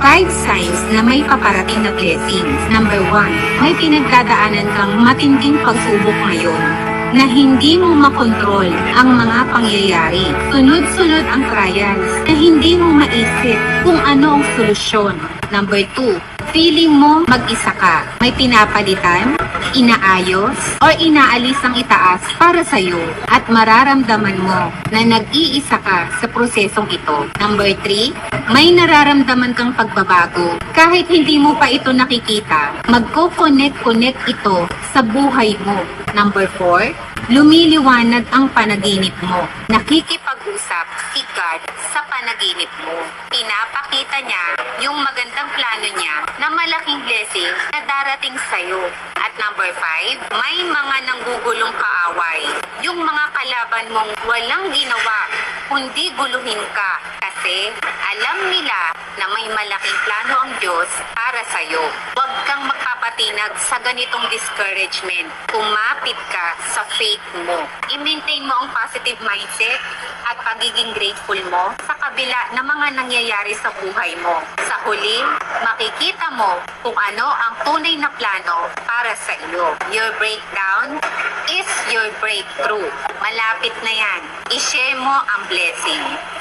Five signs na may paparating na blessings. Number one, may pinagdadaanan kang matinding pagsubok ngayon na hindi mo makontrol ang mga pangyayari. Sunod-sunod ang trials na hindi mo maisip kung ano ang solusyon. Number two, feeling mo mag-isa ka. May pinapalitan, inaayos, or inaalis ang itaas para sa'yo at mararamdaman mo na nag-iisa ka sa prosesong ito. Number 3, may nararamdaman kang pagbabago. Kahit hindi mo pa ito nakikita, magko-connect-connect ito sa buhay mo. Number 4, lumiliwanag ang panaginip mo. Nakikipag-usap si God sa panaginip mo. Pinapakita niya yung magandang plano niya na malaking blessing na darating sa'yo. At number 5, may mga nanggugulong kaaway. Yung mga kalaban mong walang ginawa, kundi guluhin ka. Kasi alam nila na may malaking plano ang Diyos para sa'yo. Huwag kang magpapatinag sa ganitong discouragement. Kumapit ka sa faith mo. I-maintain mo ang positive mindset at pagiging grateful mo sa kabila ng mga nangyayari sa buhay mo. Sa huli, makikita mo kung ano ang tunay na plano para sa iyo. Your breakdown is your breakthrough. Malapit na yan. I-share mo ang blessing.